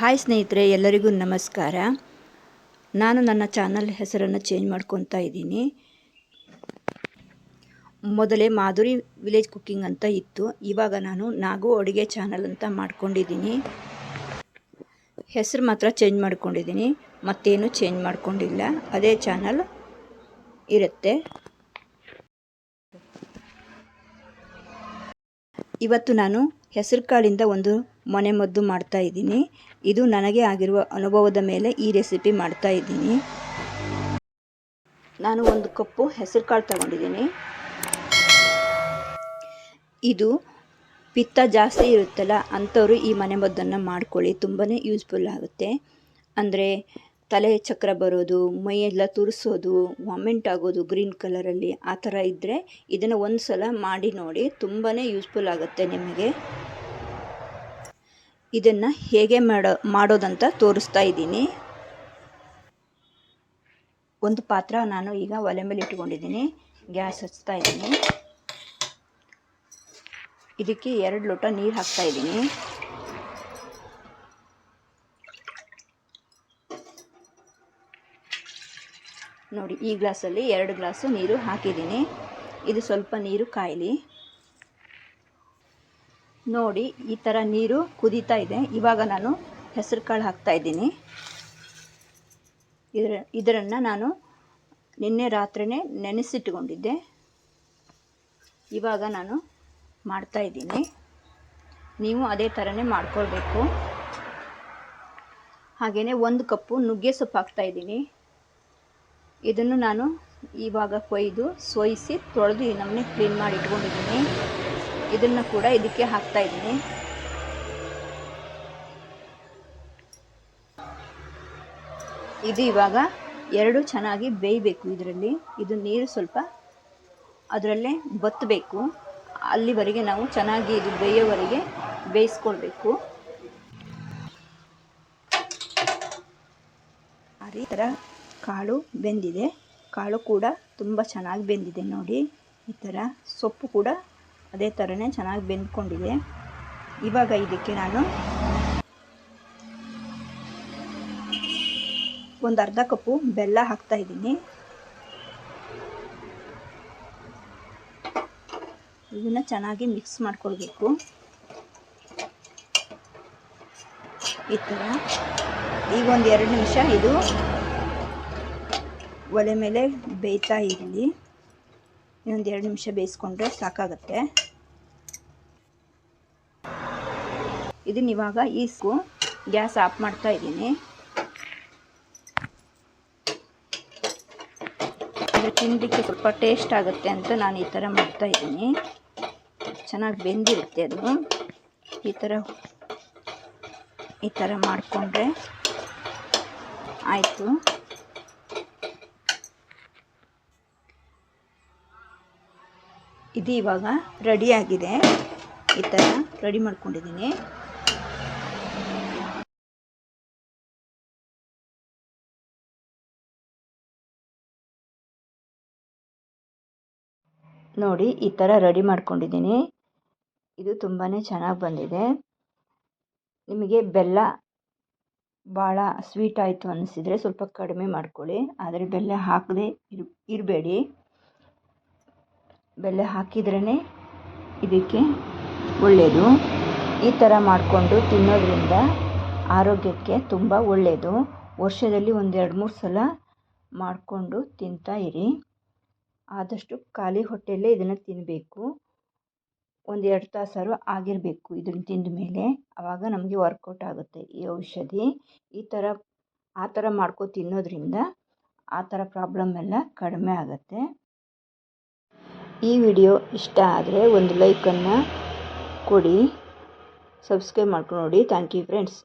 Hi ಸ್ನೇಹಿತರೆ, ಎಲ್ಲರಿಗೂ ನಮಸ್ಕಾರ. ನಾನು ನನ್ನ ಚಾನಲ್ ಹೆಸರನ್ನು ಚೇಂಜ್ ಮಾಡ್ಕೊತಾ ಇದ್ದೀನಿ. ಮೊದಲೇ ಮಾಧುರಿ ವಿಲೇಜ್ ಕುಕ್ಕಿಂಗ್ ಅಂತ ಇತ್ತು. ಇವಾಗ ನಾನು ನಾಗು ಅಡುಗೆ ಚಾನಲ್ ಅಂತ ಮಾಡ್ಕೊಂಡಿದ್ದೀನಿ. ಹೆಸರು ಮಾತ್ರ ಚೇಂಜ್ ಮಾಡ್ಕೊಂಡಿದ್ದೀನಿ. ಮತ್ತೇನು ಚೇಂಜ್ ಮಾಡ್ಕೊಂಡಿಲ್ಲ. ಅದೇ ಚಾನಲ್ ಇರುತ್ತೆ. ಇವತ್ತು ನಾನು ಹೆಸರು ಕಾಳಿಂದ ಒಂದು ಮನೆ ಮದ್ದು ಮಾಡ್ತಾ ಇದ್ದೀನಿ. ಇದು ನನಗೆ ಆಗಿರುವ ಅನುಭವದ ಮೇಲೆ ಈ ರೆಸಿಪಿ ಮಾಡ್ತಾ ಇದ್ದೀನಿ. ನಾನು ಒಂದು ಕಪ್ಪು ಹೆಸರು ಕಾಳು ತಗೊಂಡಿದ್ದೀನಿ. ಇದು ಪಿತ್ತ ಜಾಸ್ತಿ ಇರುತ್ತಲ್ಲ, ಅಂಥವರು ಈ ಮನೆಮದ್ದನ್ನು ಮಾಡ್ಕೊಳ್ಳಿ. ತುಂಬಾ ಯೂಸ್ಫುಲ್ ಆಗುತ್ತೆ. ಅಂದರೆ ತಲೆ ಚಕ್ರ ಬರೋದು ಮೈಯೆಲ್ಲ ತುರಿಸೋದು, ವಾಮಿಂಟ್ ಆಗೋದು ಗ್ರೀನ್ ಕಲರಲ್ಲಿ ಆ ಥರ ಇದ್ದರೆ ಇದನ್ನು ಒಂದು ಸಲ ಮಾಡಿ ನೋಡಿ ತುಂಬಾ ಯೂಸ್ಫುಲ್ ಆಗುತ್ತೆ ನಿಮಗೆ. ಇದನ್ನು ಹೇಗೆ ಮಾಡೋ, ಮಾಡೋದಂತ ತೋರಿಸ್ತಾ ಇದ್ದೀನಿ. ಒಂದು ಪಾತ್ರ ನಾನು ಈಗ ಒಲೆ ಮೇಲೆ ಇಟ್ಕೊಂಡಿದ್ದೀನಿ ಗ್ಯಾಸ್ ಹಚ್ತಾ ಇದ್ದೀನಿ. ಇದಕ್ಕೆ ಎರಡು ಲೋಟ ನೀರು ಹಾಕ್ತಾ ಇದ್ದೀನಿ. ನೋಡಿ, ಈ ಗ್ಲಾಸಲ್ಲಿ ಎರಡು ಗ್ಲಾಸು ನೀರು ಹಾಕಿದ್ದೀನಿ. ಇದು ಸ್ವಲ್ಪ ನೀರು ಕಾಯಲಿ. ನೋಡಿ, ಈ ಥರ ನೀರು ಕುದೀತಾ ಇದೆ. ಇವಾಗ ನಾನು ಹೆಸರು ಕಾಳು ಹಾಕ್ತಾ ಇದ್ದೀನಿ. ಇದರ, ಇದರನ್ನು ನಾನು ನಿನ್ನೆ ರಾತ್ರಿಯೇ ನೆನೆಸಿಟ್ಕೊಂಡಿದ್ದೆ. ಇವಾಗ ನಾನು ಮಾಡ್ತಾ ಇದ್ದೀನಿ. ನೀವು ಅದೇ ಥರನೇ ಮಾಡ್ಕೊಳ್ಬೇಕು. ಹಾಗೆಯೇ ಒಂದು ಕಪ್ಪು ನುಗ್ಗೆ ಸೊಪ್ಪು ಹಾಕ್ತಾ ಇದ್ದೀನಿ. ಇದನ್ನು ನಾನು ಇವಾಗ ಕೊಯ್ದು, ಸೋಯಿಸಿ, ತೊಳೆದು ನಮ್ಮನೆ ಕ್ಲೀನ್ ಮಾಡಿ ಇಟ್ಕೊಂಡಿದ್ದೀನಿ. ಇದನ್ನು ಕೂಡ ಇದಕ್ಕೆ ಹಾಕ್ತಾ ಇದ್ದೀನಿ. ಇದು ಇವಾಗ ಎರಡು ಚೆನ್ನಾಗಿ ಬೇಯಬೇಕು ಇದರಲ್ಲಿ. ಇದು ನೀರು ಸ್ವಲ್ಪ ಅದರಲ್ಲೇ ಬತ್ತಬೇಕು ಅಲ್ಲಿವರೆಗೆ ನಾವು ಚೆನ್ನಾಗಿ ಇದು ಬೇಯೋವರೆಗೆ ಬೇಯಿಸ್ಕೊಳ್ಬೇಕು. ಈ ಥರ ಕಾಳು ಬೆಂದಿದೆ. ಕಾಳು ಕೂಡ ತುಂಬ ಚೆನ್ನಾಗಿ ಬೆಂದಿದೆ ನೋಡಿ. ಈ ಥರ ಸೊಪ್ಪು ಕೂಡ ಅದೇ ಥರನೇ ಚೆನ್ನಾಗಿ ಬೆಂದ್ಕೊಂಡಿದೆ. ಇವಾಗ ಇದಕ್ಕೆ ನಾನು ಒಂದು ಅರ್ಧ ಕಪ್ಪು ಬೆಲ್ಲ ಹಾಕ್ತಾ ಇದ್ದೀನಿ. ಇದನ್ನು ಚೆನ್ನಾಗಿ ಮಿಕ್ಸ್ ಮಾಡ್ಕೊಳ್ಬೇಕು. ಈ ಥರ ಈಗ ಒಂದು ಎರಡು ನಿಮಿಷ ಇದು ಒಲೆ ಮೇಲೆ ಬೇಯ್ತಾ ಇರಲಿ. ಇನ್ನೊಂದು ಎರಡು ನಿಮಿಷ ಬೇಯಿಸ್ಕೊಂಡ್ರೆ ಸಾಕಾಗುತ್ತೆ. ಇದನ್ನ ಇವಾಗ ಈಸ್ಕು ಗ್ಯಾಸ್ ಆಫ್ ಮಾಡ್ತಾ ಇದ್ದೀನಿ. ಅಂದರೆ ತಿನ್ನಲಿಕ್ಕೆ ಸ್ವಲ್ಪ ಟೇಸ್ಟ್ ಆಗುತ್ತೆ ಅಂತ ನಾನು ಈ ಥರ ಮಾಡ್ತಾ ಇದ್ದೀನಿ. ಚೆನ್ನಾಗಿ ಬೆಂದಿರುತ್ತೆ ಅದು. ಈ ಥರ ಈ ಥರ ಮಾಡಿಕೊಂಡ್ರೆ ಆಯಿತು. ಇದು ಇವಾಗ ರೆಡಿಯಾಗಿದೆ ಈ ಥರ ರೆಡಿ ಮಾಡ್ಕೊಂಡಿದ್ದೀನಿ. ನೋಡಿ, ಈ ಥರ ರೆಡಿ ಮಾಡ್ಕೊಂಡಿದ್ದೀನಿ. ಇದು ತುಂಬಾ ಚೆನ್ನಾಗಿ ಬಂದಿದೆ. ನಿಮಗೆ ಬೆಲ್ಲ ಭಾಳ ಸ್ವೀಟ್ ಆಯಿತು ಅನಿಸಿದರೆ ಸ್ವಲ್ಪ ಕಡಿಮೆ ಮಾಡ್ಕೊಳ್ಳಿ. ಆದರೆ ಬೆಲ್ಲ ಹಾಕದೆ ಇರಬೇಡಿ. ಬೆಲ್ಲ ಹಾಕಿದ್ರೇ ಇದಕ್ಕೆ ಒಳ್ಳೆಯದು ಈ ಥರ ಮಾಡಿಕೊಂಡು ತಿನ್ನೋದ್ರಿಂದ ಆರೋಗ್ಯಕ್ಕೆ ತುಂಬ ಒಳ್ಳೆಯದು ವರ್ಷದಲ್ಲಿ ಒಂದು ಎರಡು ಮೂರು ಸಲ ಮಾಡಿಕೊಂಡು ತಿಂತಾ ಇರಿ. ಆದಷ್ಟು ಖಾಲಿ ಹೊಟ್ಟೆಯಲ್ಲೇ ಇದನ್ನು ತಿನ್ನಬೇಕು ಒಂದು ಎರಡು ತಾಸಾರು ಆಗಿರಬೇಕು ಇದನ್ನು ತಿಂದ ಮೇಲೆ. ಆವಾಗ ನಮಗೆ ವರ್ಕೌಟ್ ಆಗುತ್ತೆ ಈ ಔಷಧಿ. ಈ ಥರ ಆ ಥರ ಮಾಡ್ಕೊ ತಿನ್ನೋದ್ರಿಂದ ಆ ಥರ ಪ್ರಾಬ್ಲಮ್ ಎಲ್ಲ ಕಡಿಮೆ ಆಗುತ್ತೆ. ಈ ವಿಡಿಯೋ ಇಷ್ಟ ಆದರೆ ಒಂದು ಲೈಕನ್ನು ಕೊಡಿ ಸಬ್ಸ್ಕ್ರೈಬ್ ಮಾಡ್ಕೊಂಡು ನೋಡಿ. Thank you friends